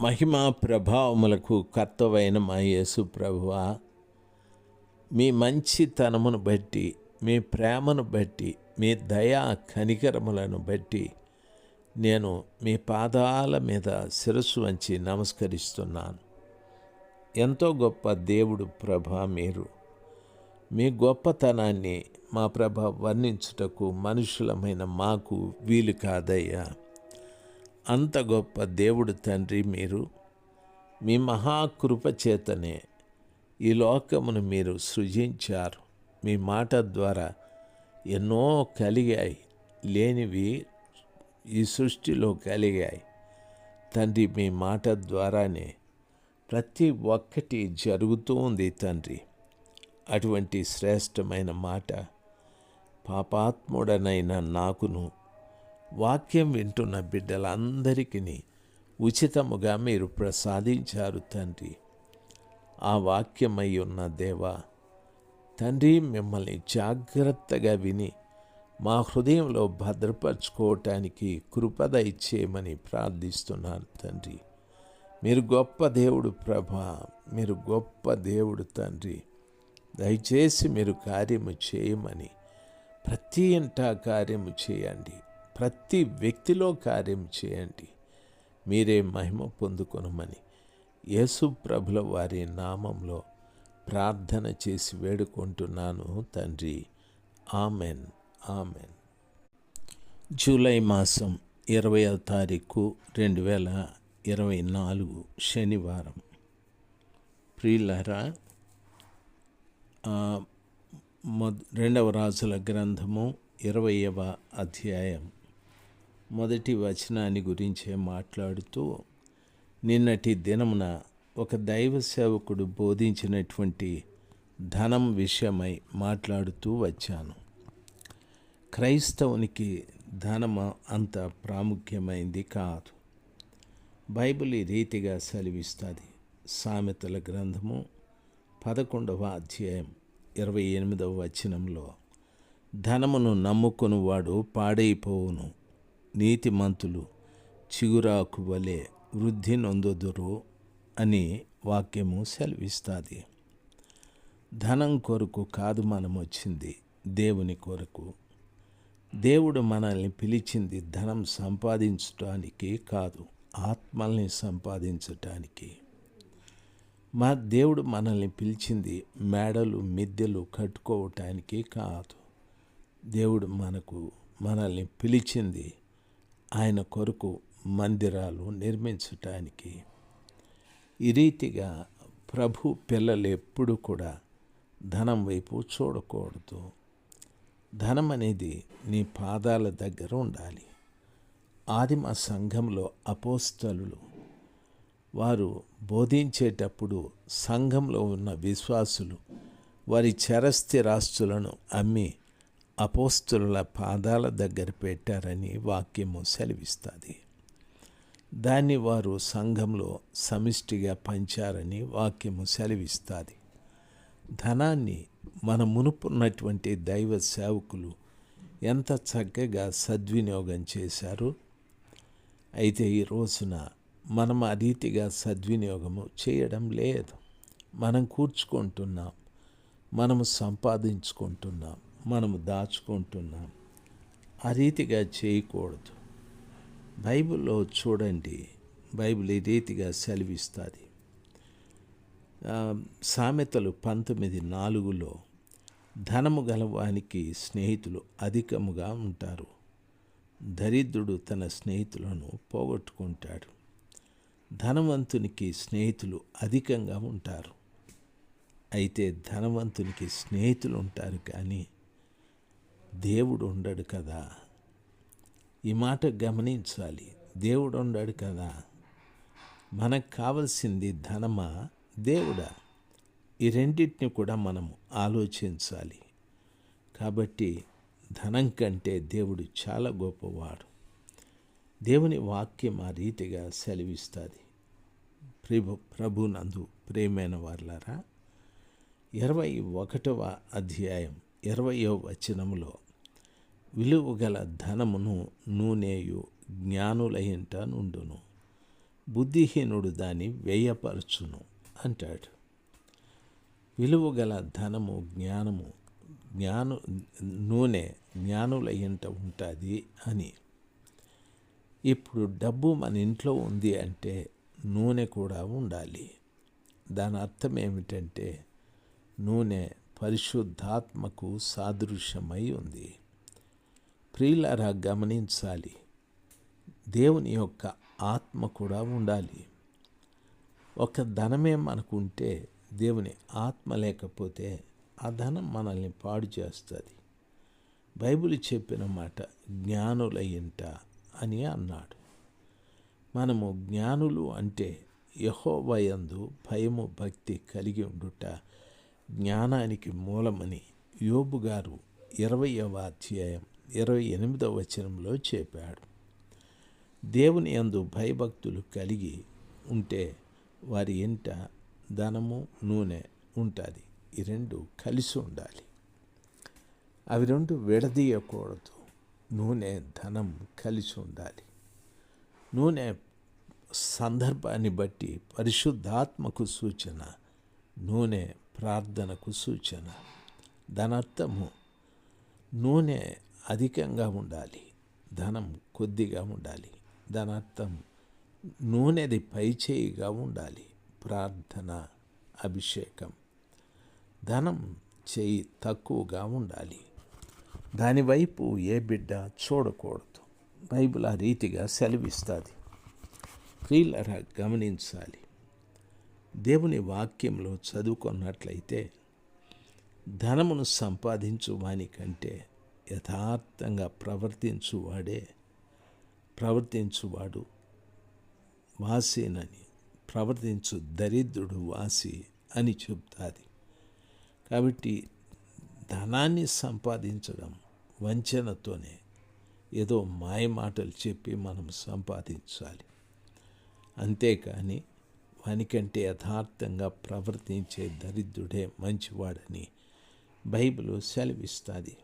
మహిమా ప్రభావములకు కర్తవైన మా యేసు ప్రభువా మీ మంచితనమును బట్టి మీ ప్రేమను బట్టి మీ దయా కనికరములను బట్టి నేను మీ పాదాల మీద శిరస్సు వంచి నమస్కరిస్తున్నాను. ఎంతో గొప్ప దేవుడు ప్రభ మీరు. మీ గొప్పతనాన్ని మా ప్రభ వర్ణించుటకు మనుషులమైన మాకు వీలు కాదయ్యా. అంత గొప్ప దేవుడు తండ్రి మీరు. మీ మహాకృప చేతనే ఈ లోకమును మీరు సృజించారు. మీ మాట ద్వారా ఎన్నో కలిగాయి. లేనివి ఈ సృష్టిలో కలిగాయి. తండ్రి మీ మాట ద్వారానే ప్రతి ఒక్కటి జరుగుతూ ఉంది తండ్రి. అటువంటి శ్రేష్టమైన మాట పాపాత్ముడనైన నాకును వాక్యం వింటున్న బిడ్డలందరికీ ఉచితముగా మీరు ప్రసాదించారు తండ్రి. ఆ వాక్యమై ఉన్న దేవా తండ్రి మిమ్మల్ని జాగ్రత్తగా విని మా హృదయంలో భద్రపరచుకోవటానికి కృపద ఇచ్చేయమని ప్రార్థిస్తున్నాను తండ్రి. మీరు గొప్ప దేవుడు ప్రభా మీరు గొప్ప దేవుడు తండ్రి. దయచేసి మీరు కార్యము చేయమని ప్రతి ఇంట కార్యము చేయండి. ప్రతి వ్యక్తిలో కార్యం చేయండి. మీరే మహిమ పొందుకొనమని యేసు ప్రభుల వారి నామంలో ప్రార్థన చేసి వేడుకుంటున్నాను తండ్రి. ఆమెన్. ఆమెన్. జూలై మాసం ఇరవయో తారీఖు రెండు వేల ఇరవై నాలుగు శనివారం. ప్రియులరా మొద రెండవ రాజుల గ్రంథము ఇరవయవ అధ్యాయం. మొదటి వచనాన్ని గురించే మాట్లాడుతూ నిన్నటి దినమున ఒక దైవ సేవకుడు బోధించినటువంటి ధనం విషయమై మాట్లాడుతూ వచ్చాను. క్రైస్తవునికి ధనం అంత ప్రాముఖ్యమైంది కాదు. బైబిల్ ఈ రీతిగా సెలవిస్తుంది. సామెతల గ్రంథము పదకొండవ అధ్యాయం ఇరవై ఎనిమిదవ వచనంలో ధనమును నమ్ముకొనువాడు పాడైపోవును. నీతిమంతులు చిగురాకు వలె వృద్ధి నొందుదురు అని వాక్యము సెలవిస్తుంది. ధనం కొరకు కాదు మనం వచ్చింది దేవుని కొరకు. దేవుడు మనల్ని పిలిచింది ధనం సంపాదించటానికి కాదు ఆత్మల్ని సంపాదించటానికి. మా దేవుడు మనల్ని పిలిచింది మేడలు మిద్దెలు కట్టుకోవటానికి కాదు. దేవుడు మనకు మనల్ని పిలిచింది ఆయన కొరకు మందిరాలు నిర్మించటానికి ఈ రీతిగా ప్రభు పిల్లలు ఎప్పుడు కూడా ధనం వైపు చూడకూడదు. ధనం అనేది నీ పాదాల దగ్గర ఉండాలి. ఆదిమ సంఘంలో అపోస్తలు వారు బోధించేటప్పుడు సంఘంలో ఉన్న విశ్వాసులు వారి చరస్థిరాస్తులను అమ్మి అపోస్తుల పాదాల దగ్గర పెట్టారని వాక్యము సెలవిస్తుంది. దాన్ని వారు సంఘంలో సమిష్టిగా పంచారని వాక్యము సెలవిస్తుంది. ధనాన్ని మన మునుపున్నటువంటి దైవ సేవకులు ఎంత చక్కగా సద్వినియోగం చేశారు? అయితే ఈ రోజున మనం ఆ రీతిగా సద్వినియోగము చేయడం లేదు. మనం కూర్చుకుంటున్నాం. మనము సంపాదించుకుంటున్నాం. మనము దాచుకుంటున్నాం. ఆ రీతిగా చేయకూడదు. బైబిల్లో చూడండి. బైబిల్ ఈ రీతిగా సెలవిస్తుంది. సామెతలు పంతొమ్మిది నాలుగులో ధనము గలవానికి స్నేహితులు అధికముగా ఉంటారు. దరిద్రుడు తన స్నేహితులను పోగొట్టుకుంటాడు. ధనవంతునికి స్నేహితులు అధికంగా ఉంటారు. అయితే ధనవంతునికి స్నేహితులు ఉంటారు కానీ దేవుడు ఉండడు కదా. ఈ మాట గమనించాలి. దేవుడు ఉండడు కదా. మనకు కావలసింది ధనమా? దేవుడా? ఈ రెండింటిని కూడా మనం ఆలోచించాలి. కాబట్టి ధనం కంటే దేవుడు చాలా గొప్పవాడు. దేవుని వాక్యం ఆ రీతిగా సెలవిస్తుంది. ప్రభు ప్రభునందు ప్రేమైన వార్లారా ఇరవై ఒకటవ అధ్యాయం ఇరవయో వచనములో విలువగల ధనమును నూనెయు జ్ఞానులయంట నుండును. బుద్ధిహీనుడు దాన్ని వ్యయపరచును అంటాడు. విలువగల ధనము జ్ఞానము జ్ఞాను నూనె జ్ఞానుల ఉంటుంది అని. ఇప్పుడు డబ్బు మన ఇంట్లో ఉంది అంటే నూనె కూడా ఉండాలి. దాని అర్థం ఏమిటంటే నూనె పరిశుద్ధాత్మకు సాదృశ్యమై ఉంది. ప్రియులారా గమనించాలి. దేవుని యొక్క ఆత్మ కూడా ఉండాలి. ఒక ధనమే మనకు ఉంటే దేవుని ఆత్మ లేకపోతే ఆ ధనం మనల్ని పాడు చేస్తుంది. బైబిల్ చెప్పిన మాట జ్ఞానుల ఇంట అని అన్నాడు. మనము జ్ఞానులు అంటే యహోవయందు భయము భక్తి కలిగి ఉండుట జ్ఞానానికి మూలమని యోబు గారు ఇరవయవ అధ్యాయం ఇరవై ఎనిమిదవ వచనంలో చెప్పాడు. దేవుని యందు భయభక్తులు కలిగి ఉంటే వారి ఇంట ధనము నూనె ఉంటుంది. ఈ రెండు కలిసి ఉండాలి. అవి రెండు విడదీయకూడదు. నూనె ధనం కలిసి ఉండాలి. నూనె సందర్భాన్ని బట్టి పరిశుద్ధాత్మకు సూచన నూనె ప్రార్థనకు సూచన దాని నూనె అధికంగా ఉండాలి. ధనం కొద్దిగా ఉండాలి. ధనార్థం నూనెది పైచేయిగా ఉండాలి. ప్రార్థన అభిషేకం. ధనం చేయి తక్కువగా ఉండాలి. దానివైపు ఏ బిడ్డ చూడకూడదు. బైబిల్ ఆ రీతిగా సెలవిస్తుంది. ప్రియులరా గమనించాలి. దేవుని వాక్యంలో చదువుకున్నట్లయితే ధనమును సంపాదించు వానికంటే యథార్థంగా ప్రవర్తించువాడే ప్రవర్తించువాడు వాసేనని ప్రవర్తించు దరిద్రుడు వాసి అని చెప్తాది కాబట్టి ధనాన్ని సంపాదించడం వంచనతోనే ఏదో మాయ మాటలు చెప్పి మనం సంపాదించాలి. అంతేకాని వానికంటే యథార్థంగా ప్రవర్తించే దరిద్రుడే మంచివాడని బైబిల్ సెలవిస్తుంది.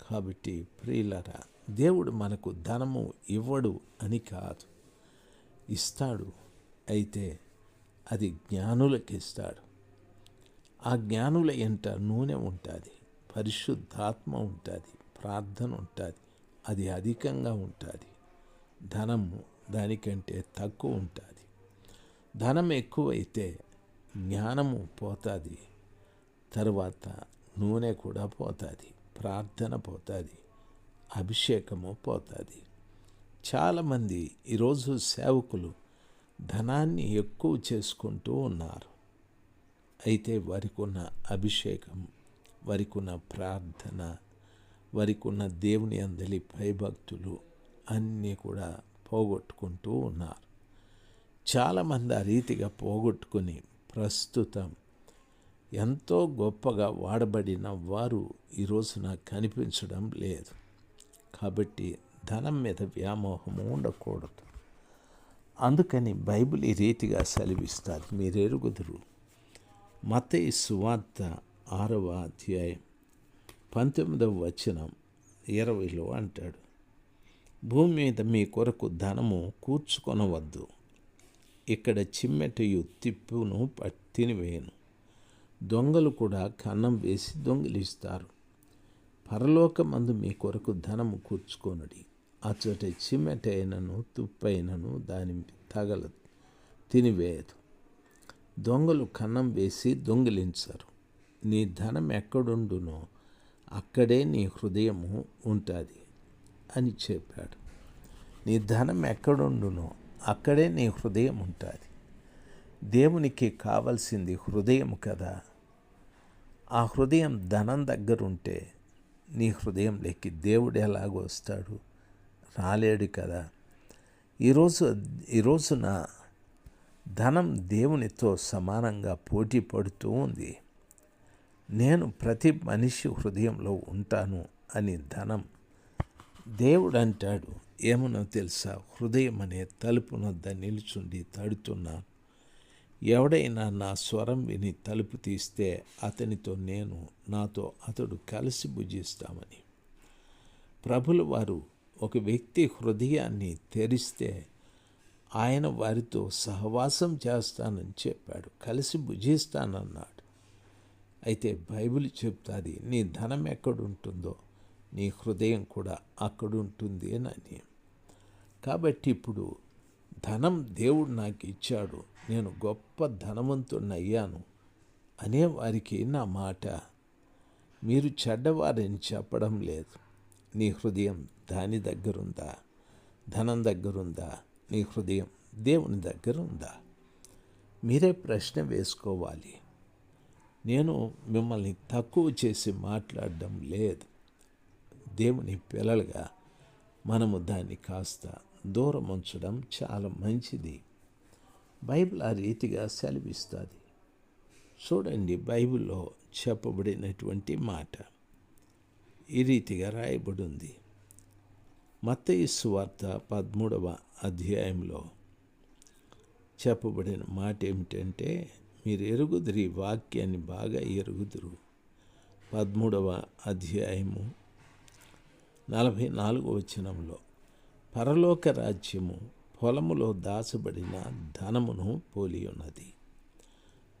కాబట్టి ప్రియులరా దేవుడు మనకు ధనము ఇవ్వడు అని కాదు. ఇస్తాడు అయితే అది జ్ఞానులకు ఇస్తాడు ఆ జ్ఞానుల ఎంట నూనె ఉంటుంది పరిశుద్ధాత్మ ఉంటుంది ప్రార్థన ఉంటుంది అది అధికంగా ఉంటుంది. ధనము దానికంటే తక్కువ ఉంటుంది. ధనం ఎక్కువైతే జ్ఞానము పోతుంది తర్వాత నూనె కూడా పోతుంది. ప్రార్థన పోతుంది అభిషేకము పోతుంది. చాలామంది ఈరోజు సేవకులు ధనాన్ని ఎక్కువ చేసుకుంటూ ఉన్నారు. అయితే వారికి ఉన్న అభిషేకం వారికి ఉన్న ప్రార్థన వారికి ఉన్న దేవుని అందలి భయభక్తులు అన్నీ కూడా పోగొట్టుకుంటూ ఉన్నారు. చాలామంది ఆ రీతిగా పోగొట్టుకుని ప్రస్తుతం ఎంతో గొప్పగా వాడబడిన వారు ఈరోజు నాకు కనిపించడం లేదు. కాబట్టి ధనం మీద వ్యామోహం ఉండకూడదు. అందుకని బైబిల్ ఈ రీతిగా సెలవిస్తారు. మీరు ఎరుగుదురు మత సువార్త ఆరవ అధ్యాయం పంతొమ్మిదవ వచనం ఇరవైలో అంటాడు భూమి మీద మీ కొరకు ధనము కూర్చుకొనవద్దు. ఇక్కడ చిమ్మెటయు తిప్పును తినివేయను దొంగలు కూడా కన్నం వేసి దొంగిలిస్తారు. పరలోకమందు మీ కొరకు ధనము కూర్చుకొనుడి. అచ్చట చిమెటైనను తుప్పైనను దాని తగల తినివేయదు. దొంగలు కన్నం వేసి దొంగిలించరు. నీ ధనం ఎక్కడుండునో అక్కడే నీ హృదయము ఉంటుంది అని చెప్పాడు. నీ ధనం ఎక్కడుండునో అక్కడే నీ హృదయం ఉంటుంది దేవునికి కావలసింది హృదయం కదా. ఆ హృదయం ధనం దగ్గరుంటే నీ హృదయంలోకి దేవుడు ఎలాగో వస్తాడు? రాలేడు కదా. ఈరోజు ఈరోజున ధనం దేవునితో సమానంగా పోటీ పడుతూ ఉంది. నేను ప్రతి మనిషి హృదయంలో ఉంటాను అని ధనం దేవుడు అంటాడు ఏమనో తెలుసా? హృదయం అనే తలుపునొద్ద నిలుచుండి తడుతున్నాను ఎవడైనా నా స్వరం విని తలుపు తీస్తే అతనితో నేను నాతో అతడు కలిసి భుజిస్తామని. ప్రభుల వారు ఒక వ్యక్తి హృదయాన్ని తెరిస్తే ఆయన వారితో సహవాసం చేస్తానని చెప్పాడు. కలిసి భుజిస్తానన్నాడు. అయితే బైబిల్ చెప్తాది నీ ధనం ఎక్కడుంటుందో నీ హృదయం కూడా అక్కడుంటుంది అని. కాబట్టి ఇప్పుడు ధనం దేవుడు నాకు ఇచ్చాడు నేను గొప్ప ధనవంతుడిని అయ్యాను అనే వారికి నా మాట మీరు చెడ్డవారని చెప్పడం లేదు. నీ హృదయం దాని దగ్గరుందా? ధనం దగ్గరుందా? నీ హృదయం దేవుని దగ్గర ఉందా మీరే ప్రశ్న వేసుకోవాలి. నేను మిమ్మల్ని తక్కువ చేసి మాట్లాడడం లేదు. దేవుని పిల్లలుగా మనము దాన్ని కాస్త దూరం ఉంచడం చాలా మంచిది. బైబిల్ ఆ రీతిగా సెలవిస్తుంది. చూడండి బైబిల్లో చెప్పబడినటువంటి మాట. ఈ రీతిగా రాయబడి ఉంది వార్త పదమూడవ అధ్యాయంలో చెప్పబడిన మాట ఏమిటంటే మీరు ఎరుగుదురు వాక్యాన్ని బాగా ఎరుగుదురు. పదమూడవ అధ్యాయము నలభై నాలుగో వచనంలో పరలోక రాజ్యము పొలములో దాచబడిన ధనమును పోలి ఉన్నది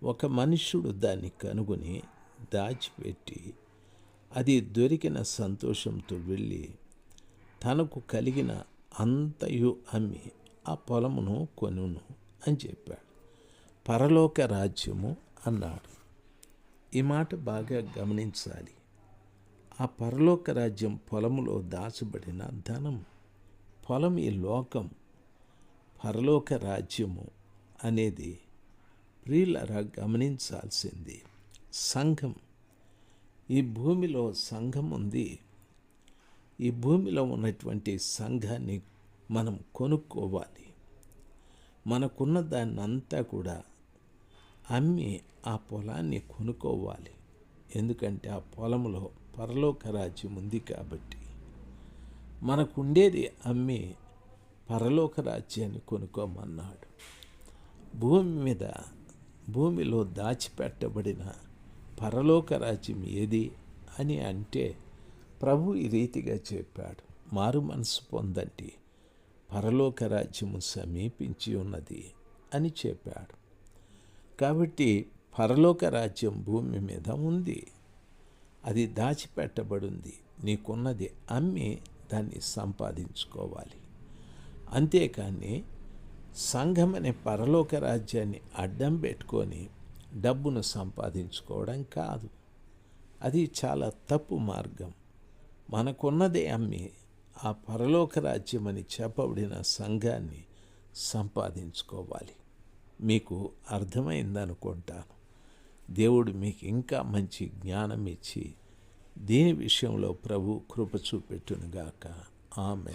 ఒక మనుష్యుడు దాన్ని కనుగొని దాచిపెట్టి అది దొరికిన సంతోషంతో వెళ్ళి తనకు కలిగిన అంతయు అమ్మి ఆ పొలమును కొనును అని చెప్పాడు. పరలోక రాజ్యము అన్నాడు. ఈ మాట బాగా గమనించాలి. ఆ పరలోక రాజ్యం పొలములో దాచబడిన ధనం పొలం ఈ లోకం పరలోక రాజ్యము అనేది ప్రియులరా గమనించాల్సింది. సంఘం ఈ భూమిలో సంఘం ఉంది. ఈ భూమిలో ఉన్నటువంటి సంఘాన్ని మనం కొనుక్కోవాలి. మనకున్న దాన్ని అంతా కూడా అమ్మి ఆ పొలాన్ని కొనుక్కోవాలి. ఎందుకంటే ఆ పొలంలో పరలోక రాజ్యం ఉంది కాబట్టి. మనకుండేది అమ్మి పరలోక రాజ్యాన్ని కొనుక్కోమన్నాడు. భూమి మీద భూమిలో దాచిపెట్టబడిన పరలోక రాజ్యం ఏది అని అంటే ప్రభు ఈ రీతిగా చెప్పాడు. మారు మనసు పొందండి. పరలోక రాజ్యము సమీపించి ఉన్నది అని చెప్పాడు. కాబట్టి పరలోక రాజ్యం భూమి మీద ఉంది. అది దాచిపెట్టబడింది. నీకున్నది అమ్మి దాన్ని సంపాదించుకోవాలి. అంతేకాని సంఘం అనే పరలోక రాజ్యాన్ని అడ్డం పెట్టుకొని డబ్బును సంపాదించుకోవడం కాదు. అది చాలా తప్పు మార్గం. మనకున్నదే అమ్మి ఆ పరలోక రాజ్యం అని చెప్పబడిన సంఘాన్ని సంపాదించుకోవాలి. మీకు అర్థమైందనుకుంటాను. దేవుడు మీకు ఇంకా మంచి జ్ఞానం ఇచ్చి దీని విషయంలో ప్రభు కృప చూపెట్టునుగాక. ఆమె